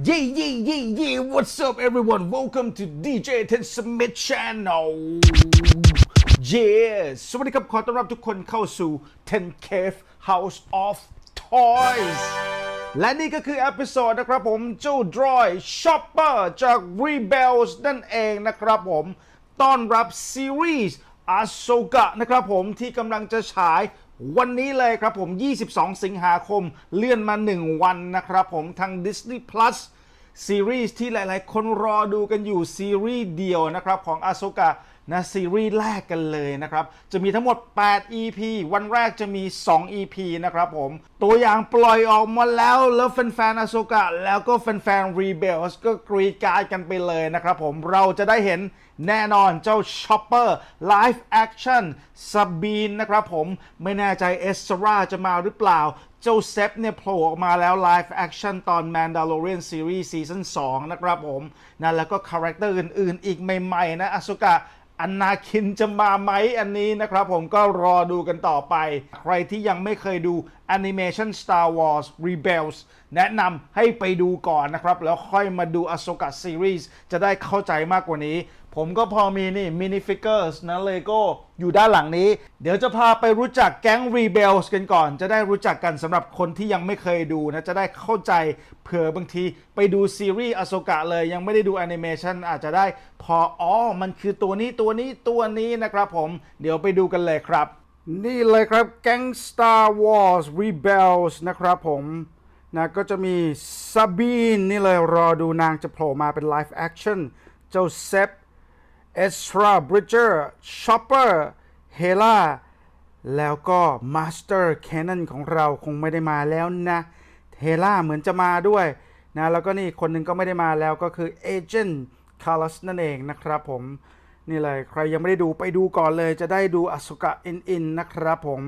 Yeah, yeah, yeah, yeah. What's up, everyone? Welcome to DJ Ten Smith Channel. Yeah. สวัสดีครับ ขอต้อนรับทุกคนเข้าสู่ Ten Cave House of Toys และนี่ก็คือเอพิโซดนะครับผมเจ้า Droid Shopper จาก Rebels นั่นเองนะครับผม ต้อนรับซีรีส์ a s o k a นะครับผมที่กำลังจะฉาย วันนี้เลยครับผม 22 สิงหาคมเลื่อนมา 1 วันนะครับผมทาง Disney Plus ซีรีส์ที่หลาย ๆ คนรอดูกันอยู่ซีรีส์เดียวนะครับของอาโซกะ นะซีรีส์แรกกันเลยนะครับ จะมีทั้งหมด 8 EP วันแรกจะมี 2 EP นะครับผม ตัวอย่างปล่อยออกมาแล้ว แล้วแฟนๆ a s o k a แล้วก็แฟนๆ Rebels ก็กรีดกรารกันไปเลยนะครับผมเราจะได้เห็นแน่นอนเจ้า Chopper Live Action ซาบีนนะครับผมไม่แน่ใจเอสราจะมาหรือเปล่าเจ้าเซฟเนี่ยโผล่ออกมาแล้ว Live Action ตอน Mandalorian Series Season 2 นะครับผมนะแล้วก็คาแรคเตอร์อื่นๆ อีกใหม่ ๆ นะอ s o k a อนาคินจะมาไหมอันนี้นะครับผมก็รอดูกันต่อไป ใครที่ยังไม่เคยดูแอนิเมชัน Star Wars Rebels แนะนำให้ไปดูก่อนนะครับ แล้วค่อยมาดู Ahsoka Series จะได้เข้าใจมากกว่านี้ ผมก็พอมีนี่มินิฟิกเกอร์สนะเลโก้อยู่ด้านหลังนี้ เดี๋ยวจะพาไปรู้จักแก๊ง Rebels กันก่อน จะได้รู้จักกันสำหรับคนที่ยังไม่เคยดูนะ จะได้เข้าใจเผื่อบางทีไปดูซีรีส์อ s o k a เลย ยังไม่ได้ดูแอนิเมชันอาจจะได้พออ๋อมันคือตัวนี้ตัวนี้ตัวนี้นะครับผม เดี๋ยวไปดูกันเลยครับ นี่เลยครับแก๊ง Star Wars Rebels นะครับผมนะก็จะมีซาบีนนี่เลยรอดูนางจะโผล่มาเป็น Live Action เจ้าเซฟ เอสตราบริดเจอร์ชอปเปอร์เฮล่าแล้วก็มาสเตอร์แคนนอนของเราคงไม่ได้มาแล้วนะเฮล่าเหมือนจะมาด้วยนะแล้วก็นี่คนหนึ่งก็ไม่ได้มาแล้วก็คือเอเจนต์คาร์ลสนั่นเองนะครับผมนี่เลยใครยังไม่ได้ดูไปดูก่อนเลยจะได้ดูอสุกะอินอินนะครับผม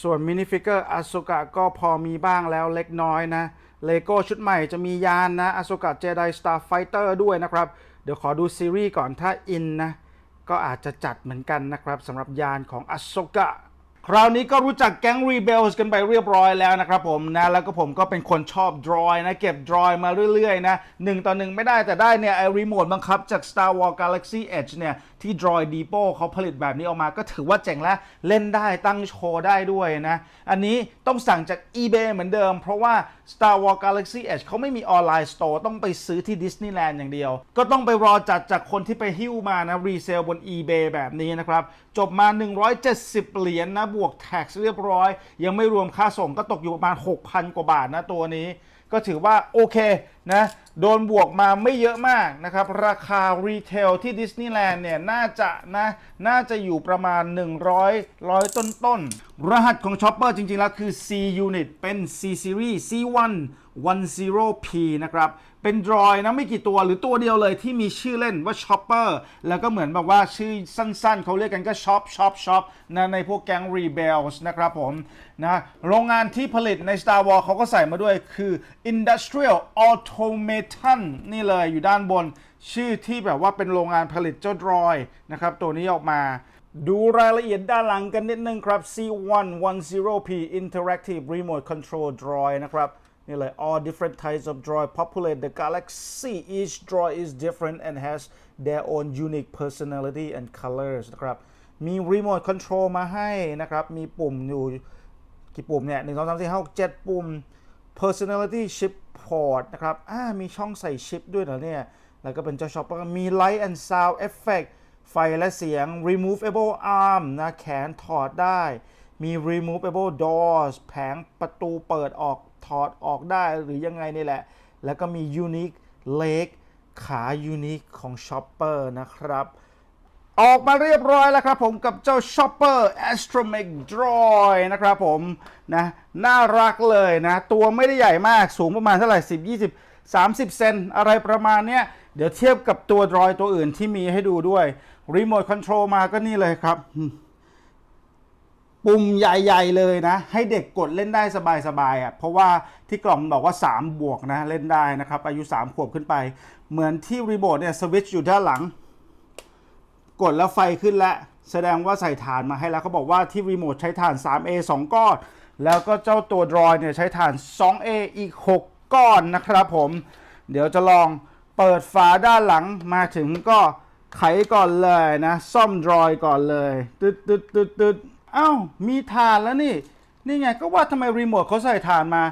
ส่วนมินิฟิกเกอร์อ s o กะก็พอมีบ้างแล้วเล็กน้อยนะเลโก้ชุดใหม่จะมียานนะอ s o กะเจไดสตาร์ไฟเตอร์ด้วยนะครับ เดี๋ยวขอดูซีรีส์ก่อนถ้าอินนะ ก็อาจจะจัดเหมือนกันนะครับสำหรับยานของอโซกะ คราวนี้ก็รู้จักแก๊ง Rebels กันไปเรียบร้อยแล้วนะครับผมนะแล้วก็ผมก็เป็นคนชอบดรอยนะเก็บดรอยมาเรื่อยๆนะหนึ่งต่อหนึ่งไม่ได้แต่ได้เนี่ยไอรีโมทบังคับจาก Star Wars Galaxy Edge เนี่ยที่ Droid Depot เขาผลิตแบบนี้ออกมาก็ถือว่าเจ๋งแล้วเล่นได้ตั้งโชว์ได้ด้วยนะอันนี้ต้องสั่งจาก eBay เหมือนเดิม เพราะว่า Star Wars Galaxy Edge เขาไม่มีออนไลน์สโตร์ต้องไปซื้อที่ Disneyland อย่างเดียว ก็ต้องไปรอจัดจากคนที่ไปหิ้วมานะรีเซลบน eBay แบบนี้นะครับจบมา 170 เหรียญนะบวก tax เรียบร้อย ยังไม่รวมค่าส่งก็ตกอยู่ประมาณ 6,000 กว่าบาทนะตัวนี้ ก็ถือว่าโอเคนะโดนบวกมาไม่เยอะมากนะครับ ราคารีเทลที่ดิสนีย์แลนด์เนี่ย น่าจะนะ น่าจะอยู่ประมาณ 100ร้อยต้น รหัสของช็อปเปอร์จริงๆ แล้วคือ C Unit เป็น C Series C1 10P นะครับ เป็นดรอยนะไม่กี่ตัวหรือตัวเดียวเลยที่มีชื่อเล่นว่า Chopper แล้วก็เหมือนแบบว่าชื่อสั้นๆ เขาเรียกกันก็ Shop Shop Shop นะในพวกแก๊ง Rebels นะครับผมนะโรงงานที่ผลิตใน Star Wars เขาก็ใส่มาด้วยคือ Industrial Automation นี่เลยอยู่ด้านบน ชื่อที่แบบว่าเป็นโรงงานผลิตเจ้าดรอยนะครับตัวนี้ออกมาดูรายละเอียดด้านหลังกันนิดนึงครับ C110P Interactive Remote Control Droid นะครับ นี่เลย all different types of droid populate the galaxy each droid is different and has their own unique personality and colors นะครับมี remote control มาให้นะครับ มีปุ่มอยู่กี่ปุ่มเนี่ยหนึ่งสองสามสี่ห้าหกเจ็ดปุ่ม personality chip port นะครับอ่ามีช่องใส่ชิปด้วยเหรอเนี่ย แล้วก็เป็นเจ้าช็อปเปอร์มี light and sound effect ไฟและเสียง removable arm นะ แขนถอดได้ มี removable doors แผงประตูเปิดออก ถอดออกได้หรือยังไงนี่แหละ แล้วก็มี unique leg ขา unique ของ shopper นะครับ ออกมาเรียบร้อยแล้วครับผมกับเจ้า Shopper Astromech Droid นะครับผมนะน่ารักเลยนะ ตัวไม่ได้ใหญ่มากสูงประมาณเท่าไหร่ 10 20 30 เซนอะไรประมาณเนี้ยเดี๋ยวเทียบกับตัว Droid ตัวอื่นที่มีให้ดูด้วย Remote Control มาก็นี่เลยครับ ปุ่มใหญ่ๆเลยนะ ให้เด็กกดเล่นได้สบายๆอะเพราะว่าที่กล่องบอกว่า 3 บวกนะ เล่นได้นะครับ อายุ 3 ขวบขึ้นไป เหมือนที่รีโมทเนี่ยสวิตช์อยู่ด้านหลัง กดแล้วไฟขึ้นแล้วแสดงว่าใส่ฐานมาให้แล้วเขาบอกว่าที่รีโมทใช้ฐาน 3A 2 ก้อน แล้วก็เจ้าตัวดรอยเนี่ยใช้ฐาน 2A อีก 6 ก้อนนะครับผม เดี๋ยวจะลองเปิดฝาด้านหลังมาถึงก็ไขก่อนเลยนะ ซ่อมดรอยก่อนเลย ตึ๊ดตึ๊ดตึ๊ดตึ๊ด อ้ามีฐานแล้วนี่ นี่ไงก็ว่าทำไมรีโมทเขาใส่ฐานมา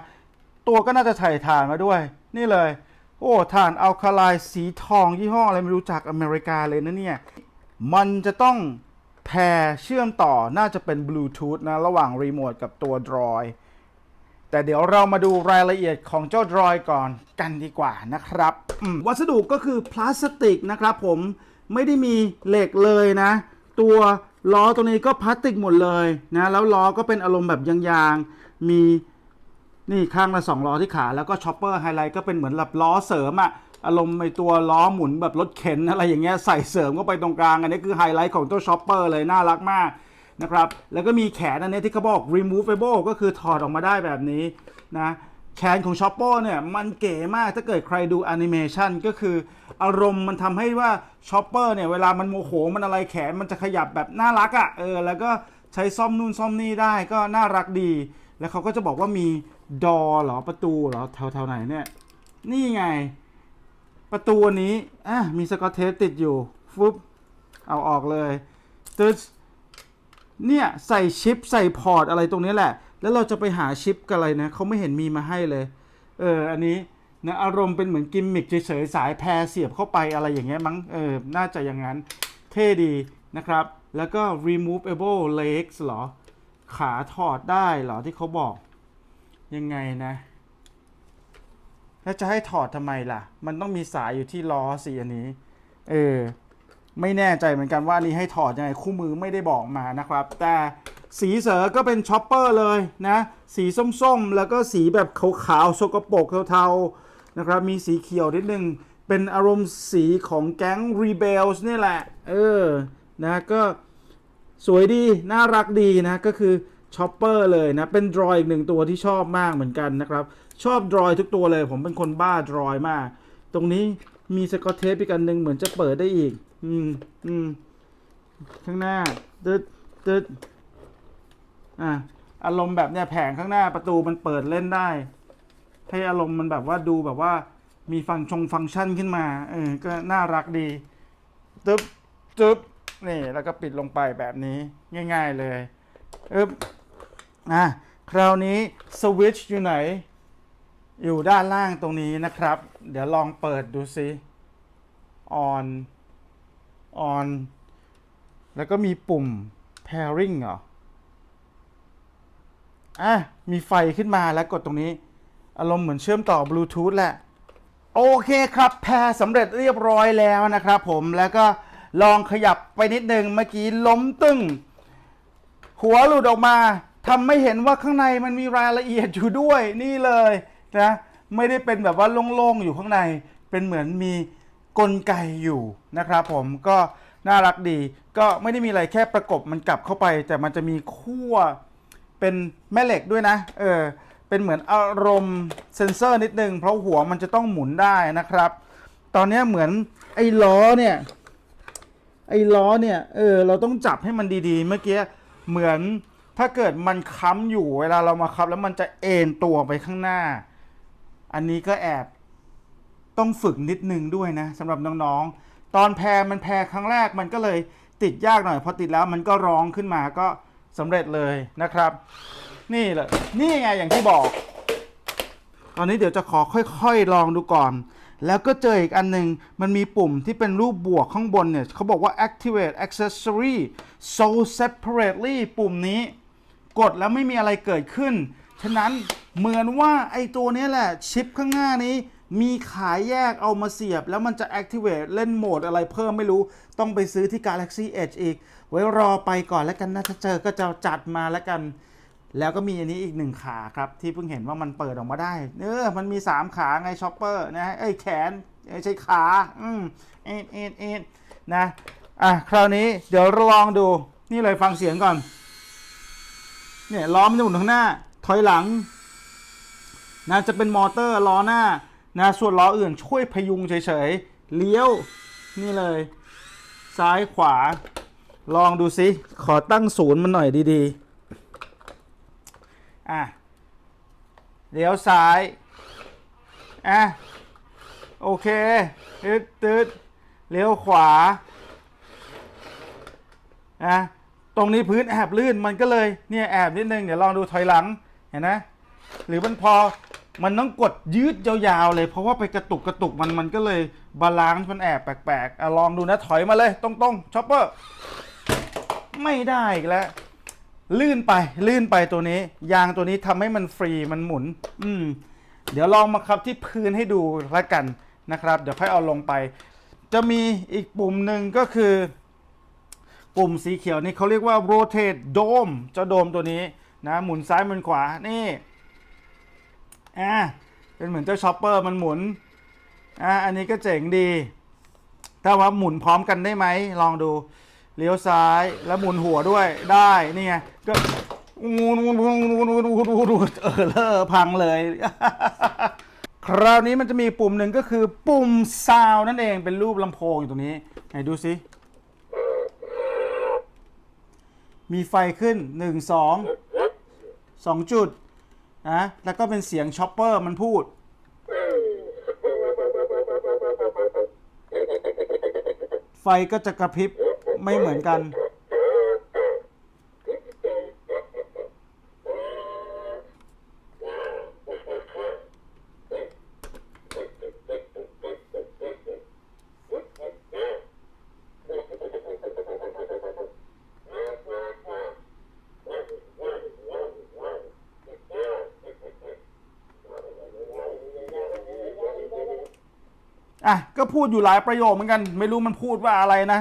ตัวก็น่าจะใส่ถ่านมาด้วย นี่เลย โอ้ถ่านอัลคาไลสีทองยี่ห้ออะไรไม่รู้จักอเมริกาเลยนะเนี่ย มันจะต้องแพรเชื่อมต่อน่าจะเป็นบลูทูธนะ ระหว่างรีโมทกับตัวดรอยแต่เดี๋ยวเรามาดูรายละเอียดของเจ้าดรอยก่อนกันดีกว่านะครับอืมวัสดุก็คือพลาสติกนะครับผมไม่ได้มีเหล็กเลยนะ ตัว ล้อตรงนี้ก็พลาสติกหมดเลยนะแล้วล้อก็เป็นอารมณ์แบบยางๆมีนี่ข้างละสองล้อที่ขาแล้วก็ช็อปเปอร์ไฮไลท์ก็เป็นเหมือนแบบล้อเสริมอะอารมณ์ในตัวล้อหมุนแบบรถเข็นอะไรอย่างเงี้ยใส่เสริมเข้าไปตรงกลาง อันนี้คือไฮไลท์ของตัวช็อปเปอร์เลยน่ารักมากนะครับแล้วก็มีแขนอันนี้ที่เขาบอก removable ก็คือถอดออกมาได้แบบนี้นะแขนของช็อปเปอร์เนี่ยมันเก๋มากถ้าเกิดใครดูแอนิเมชันก็คือ อารมณ์มันทำให้ว่าช็อปเปอร์เนี่ยเวลามันโมโหมันอะไรแขนมันจะขยับแบบน่ารักอะ่ะเออแล้วก็ใช้ซ่อมนู่นซ่อมนี่ได้ก็น่ารักดี แล้วเขาก็จะบอกว่ามีดอเหรอประตูหรอแถวแถวไหนเนี่ย นี่ไง ประตูนนี้อะมีสกอตเทปติดอยู่ฟึบเอาออกเลยตึ๊ดเนี่ยใส่ชิปใส่พอร์ตอะไรตรงนี้แหละ แล้วเราจะไปหาชิปกันอะไรนะเขาไม่เห็นมีมาให้เลย เออ อันนี้ นะอารมณ์เป็นเหมือนกิมมิคเฉยๆสายแพรเสียบเข้าไปอะไรอย่างเงี้ยมั้งเออน่าจะอย่างนั้นเท่ดีนะครับ แล้วก็ removable legs เหรอ ขาถอดได้เหรอที่เขาบอก ยังไงนะ แล้วจะให้ถอดทำไมล่ะ มันต้องมีสายอยู่ที่ล้อสิอันนี้ เออ ไม่แน่ใจเหมือนกันว่านนี้ให้ถอดยังไงคู่มือไม่ได้บอกมานะครับ แต่สีเสือก็เป็นช็อปเปอร์เลยนะ สีส้มๆ แล้วก็สีแบบขาวๆสกปรกเทาๆ นะครับ มีสีเขียวนิดนึง เป็นอารมณ์สีของแก๊ง Rebels นี่แหละ เออ นะ ก็สวยดี น่ารักดีนะ ก็คือช็อปเปอร์เลยนะ เป็นดรอยอีกหนึ่งตัวที่ชอบมากเหมือนกันนะครับ ชอบดรอยทุกตัวเลย ผมเป็นคนบ้าดรอยมาก ตรงนี้มีสกอตเทปอีกอันหนึ่งเหมือนจะเปิดได้อีก อืม อืม ข้างหน้า ตึ๊ดตึ๊ดอะอารมณ์แบบเนี้ยแผงข้างหน้าประตูมันเปิดเล่นได้ ให้อารมณ์มันแบบว่าดูแบบว่ามีฟังชงฟังก์ชันขึ้นมาเออก็น่ารักดีตึ๊บตึ๊บนี่แล้วก็ปิดลงไปแบบนี้ง่าย ๆเลยอึ๊บอะคราวนี้สวิตช์อยู่ไหน อยู่ด้านล่างตรงนี้นะครับ เดี๋ยวลองเปิดดูซิ on on แล้วก็มีปุ่ม pairing เหรออะมีไฟขึ้นมาแล้วกดตรงนี้ อารมณ์เหมือนเชื่อมต่อบลูทูธแหละ โอเคครับ แพรสำเร็จเรียบร้อยแล้วนะครับผมแล้วก็ลองขยับไปนิดนึงเมื่อกี้ล้มตึงหัวหลุดออกมาทำให้เห็นว่าข้างในมันมีรายละเอียดอยู่ด้วยนี่เลยนะไม่ได้เป็นแบบว่าโล่งๆอยู่ข้างใน เป็นเหมือนมีกลไกอยู่นะครับผมก็น่ารักดีก็ไม่ได้มีอะไรแค่ประกบมันกลับเข้าไป แต่มันจะมีขั้วเป็นแม่เหล็กด้วยนะ เออ เป็นเหมือนอารมณ์เซนเซอร์นิดนึง เพราะหัวมันจะต้องหมุนได้นะครับ ตอนนี้เหมือนไอ้ล้อเนี่ยไอ้ล้อเนี่ยเออเราต้องจับให้มันดีๆ เมื่อกี้เหมือนถ้าเกิดมันค้ำอยู่เวลาเรามาค้ำแล้วมันจะเอ็นตัวไปข้างหน้า อันนี้ก็แอบต้องฝึกนิดนึงด้วยนะสำหรับน้องๆ ตอนแพรมันแพรครั้งแรกมันก็เลยติดยากหน่อยพอติดแล้วมันก็ร้องขึ้นมาก็สำเร็จเลยนะครับ นี่แหละนี่ไงอย่างที่บอก ตอนนี้เดี๋ยวจะขอค่อยๆลองดูก่อน แล้วก็เจออีกอันหนึงมันมีปุ่มที่เป็นรูปบวกข้างบนเนี่ยเขาบอกว่า activate accessory so separately ปุ่มนี้ กดแล้วไม่มีอะไรเกิดขึ้น ฉะนั้นเหมือนว่าไอ้ตัวนี้แหละชิปข้างหน้านี้มีขายแยกเอามาเสียบ แล้วมันจะ activate เล่นโหมดอะไรเพิ่มไม่รู้ ต้องไปซื้อที่ Galaxy Edge อีก ไว้รอไปก่อนแล้วกันนะถ้าเจอก็จะจัดมาแล้วกัน แล้วก็มีอันนี้อีกหนึ่งขาครับ ที่เพิ่งเห็นว่ามันเปิดออกมาได้ เออ มันมี 3 ขาไงช็อปเปอร์นะเอ้แขนไม่ใช่ขา อืมเอ็ดเอ็ดเอ็ดนะ อะ คราวนี้เดี๋ยวลองดู นี่เลยฟังเสียงก่อน เนี่ยล้อมันจะหมุนข้างหน้า ถอยหลัง นะจะเป็นมอเตอร์ล้อหน้า นะ ส่วนล้ออื่นช่วยพยุงเฉยๆ เลี้ยว นี่เลย ซ้ายขวา ลองดูสิขอตั้งศูนย์มันหน่อยดีๆ อะเลี้ยวซ้ายอะโอเคตืดตืดเลี้ยวขวาอะตรงนี้พื้นแอบลื่นมันก็เลยเนี่ยแอบนิดนึงเดี๋ยวลองดูถอยหลังเห็นไหมหรือมันพอมันต้องกดยืดยาวๆเลย เพราะว่าไปกระตุกกระตุกมันมันก็เลยบาลานซ์มันแอบแปลกๆอะลองดูนะถอยมาเลยตรงๆช็อปเปอร์ไม่ได้อีกแล้ว ลื่นไปลื่นไปตัวนี้ ยางตัวนี้ทำให้มันฟรีมันหมุน อืม เดี๋ยวลองมาครับที่พื้นให้ดูล้วกันนะครับ เดี๋ยวค่อยเอาลงไป จะมีอีกปุ่มหนึ่งก็คือ ปุ่มสีเขียวนี่เขาเรียกว่า rotate dome เจ้าโดมตัวนี้นะหมุนซ้ายหมุนขวานี่อ่าเป็นเหมือนเจ้าช็อปเปอร์มันหมุนอ่าอันนี้ก็เจ๋งดีถ้าว่าหมุนพร้อมกันได้ไหมลองดู เลี้ยวซ้ายแล้วหมุนหัวด้วยได้นี่ไงก็งูงูงูงูงูงูเออเลอพังเลย คราวนี้มันจะมีปุ่มหนึ่งก็คือปุ่มซาวนั่นเองเป็นรูปลำโพงอยู่ตรงนี้ไหนดูสิมีไฟขึ้นหนึ่งสองสองจุดนะแล้วก็เป็นเสียงช็อปเปอร์มันพูด ไฟก็จะกระพริบ ไม่เหมือนกัน อะ ก็ พูดอยู่หลายประโยคเหมือนกัน ไม่รู้มันพูดว่าอะไรนะ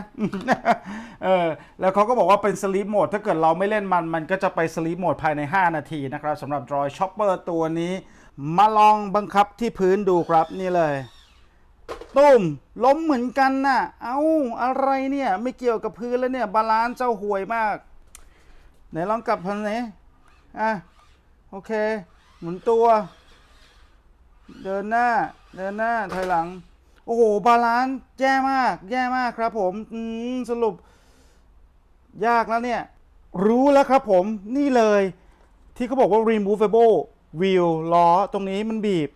เออ แล้วเขาก็บอกว่าเป็นสลีปโหมดถ้าเกิดเราไม่เล่นมัน มันก็จะไปสลีปโหมดภายใน 5 นาทีนะครับสำหรับ Droid Chopper ตัวนี้ มาลองบังคับที่พื้นดูครับนี่เลยตุ้มล้มเหมือนกันน่ะ เอ้าอะไรเนี่ย ไม่เกี่ยวกับพื้นแล้วเนี่ย บาลานซ์เจ้าห่วยมาก ไหนลองกลับพันนี้อะ โอเค หมุนตัว เดินหน้า เดินหน้าถอยหลัง โอ้โห บาลานซ์แย่มาก แย่มากครับผมสรุป ยากแล้วเนี่ย รู้แล้วครับผมนี่เลย ที่เขาบอกว่า removable wheel ล้อตรงนี้มันบีบ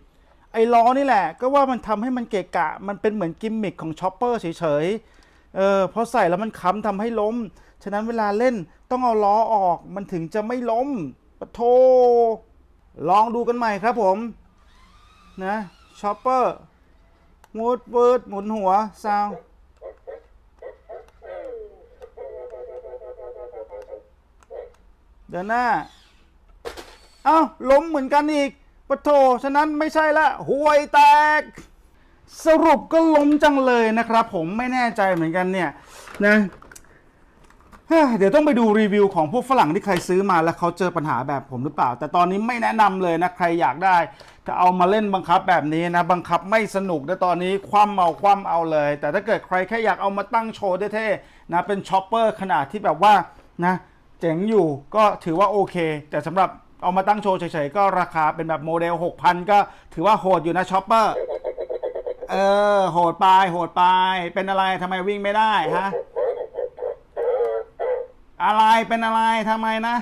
ไอ้ล้อนี่แหละ ก็ว่ามันทำให้มันเกะกะ มันเป็นเหมือนกิมมิคของช็อปเปอร์เฉยๆเออพอใส่แล้วมันค้ำทำให้ล้ม ฉะนั้นเวลาเล่นต้องเอาล้อออกมันถึงจะไม่ล้มปะโทลองดูกันใหม่ครับผมนะช็อปเปอร์ มูดเวิดหมุนหัวซาวเดินหน้า เอ้า ล้มเหมือนกันอีกปะโถฉะนั้นไม่ใช่ละห่วยแตก สรุปก็ล้มจังเลยนะครับ ผมไม่แน่ใจเหมือนกันเนี่ยนะ เดี๋ยวต้องไปดูรีวิวของพวกฝรั่งที่ใครซื้อมาแล้วเขาเจอปัญหาแบบผมหรือเปล่า แต่ตอนนี้ไม่แนะนำเลยนะใครอยากได้ ถ้าเอามาเล่นบังคับแบบนี้นะ บังคับไม่สนุกนะตอนนี้คว่ำเอาคว่ำเอาเลย แต่ถ้าเกิดใครแค่อยากเอามาตั้งโชว์เท่ๆนะเป็นช็อปเปอร์ขนาดที่แบบว่านะเจ๋งอยู่ก็ถือว่าโอเค แต่สำหรับเอามาตั้งโชว์เฉยๆก็ราคาเป็นแบบโมเดล 6,000 ก็ถือว่าโหดอยู่นะช็อปเปอร์เออโหดไปโหดไปเป็นอะไรทำไมวิ่งไม่ได้ฮะ อะไรเป็นอะไรทำไมนะ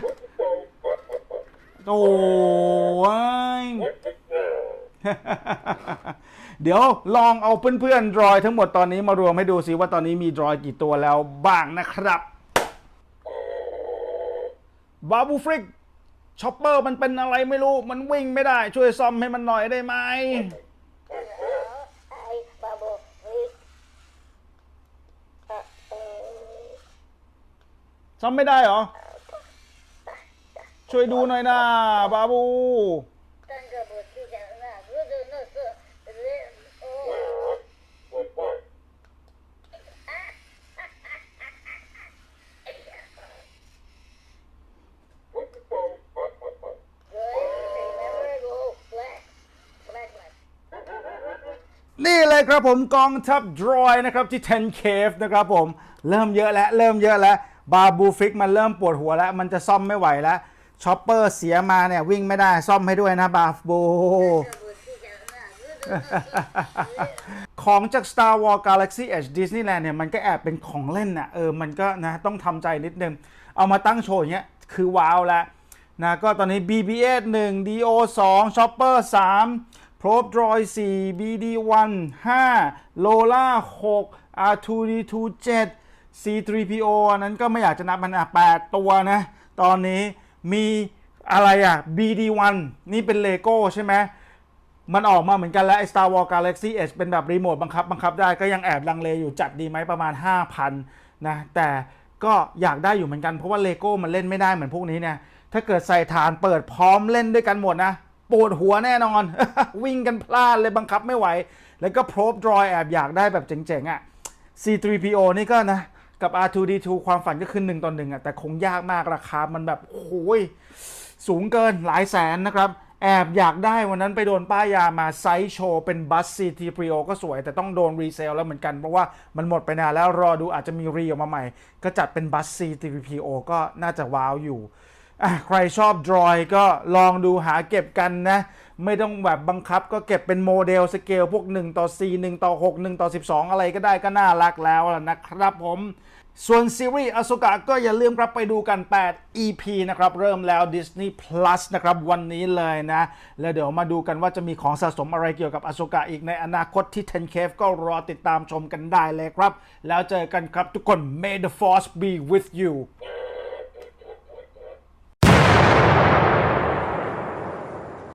โอ้ยเดี๋ยวลองเอาเพื่อนๆดรอยทั้งหมดตอนนี้มารวมให้ดูซิว่าตอนนี้มีดรอยกี่ตัวแล้วบ้างนะครับบาบูฟริกช็อปเปอร์มันเป็นอะไรไม่รู้ มันวิ่งไม่ได้ช่วยซ่อมให้มันหน่อยได้ไหม ไอ้บาโบวิกเอ่อเอ่อ ซ่อมไม่ได้เหรอ ช่วยดูหน่อยนะบาบู นี่เลยครับผมกองทัพดรอยนะครับที่ 10 cave นะครับผม เริ่มเยอะแล้ว เริ่มเยอะแล้ว บาบูฟิกมันเริ่มปวดหัวแล้ว มันจะซ่อมไม่ไหวแล้วช็อปเปอร์เสียมาเนี่ยวิ่งไม่ได้ซ่อมให้ด้วยนะบาบู ของจาก Star Wars Galaxy Edge Disneyland เนี่ยมันก็แอบเป็นของเล่นน่ะเออมันก็นะต้องทำใจนิดนึง เอามาตั้งโชว์อย่างเงี้ยคือว้าวแล้วนะก็ตอนนี้ BB-8 1 DO 2 Chopper 3 Probe Droid 4 BD1 5 Lola 6 R2D2 7 C3PO อันนั้นก็ไม่อยากจะนับมันอะ8ตัวนะ ตอนนี้มีอะไรอะ BD1 นี่เป็นเลโก้ใช่ไหมมันออกมาเหมือนกันแล้วไอ้ Star Wars Galaxy Edge เป็นแบบรีโมทบังคับ บังคับได้ก็ยังแอบลังเลอยู่จัดดีไหมประมาณ 5,000 นะ แต่ก็อยากได้อยู่เหมือนกันเพราะว่าเลโก้มันเล่นไม่ได้เหมือนพวกนี้เนี่ยถ้าเกิดใส่ฐานเปิดพร้อมเล่นด้วยกันหมดนะปวดหัวแน่นอน วิ่งกันพลาดเลยบังคับไม่ไหว แล้วก็ Probe Droid แอบอยากได้แบบเจ๋งๆอะ C3PO นี่ก็นะ กับ R2D2 ความฝันก็คือ1ต่อ1อะแต่คงยากมากราคามันแบบโอ้ยสูงเกินหลายแสนนะครับ แอบอยากได้วันนั้นไปโดนป้ายยามาไซส์โชว์เป็นบัสซีทีพีโอก็สวย แต่ต้องโดนรีเซลแล้วเหมือนกัน เพราะว่ามันหมดไปนานแล้วรอดูอาจจะมีรีออกมาใหม่ ก็จัดเป็นบัสซีทีพีโอก็น่าจะว้าวอยู่ ใครชอบดรอยก็ลองดูหาเก็บกันนะ ไม่ต้องแบบบังคับก็เก็บเป็นโมเดลสเกลพวก 1 ต่อ 4 1 ต่อ 6 1 ต่อ 12 อะไรก็ได้ก็น่ารักแล้วล่ะนะครับผมส่วนซีรีส์อ s โ k a ก็อย่าลืมครับไปดูกัน 8 EP นะครับ เริ่มแล้ว Disney Plus นะครับวันนี้เลยนะ แล้วเดี๋ยวมาดูกันว่าจะมีของสะสมอะไรเกี่ยวกับอ s โ k a อีกในอนาคตที่ 10 Cave ก็รอติดตามชมกันได้เลยครับ แล้วเจอกันครับทุกคน May the Force be with you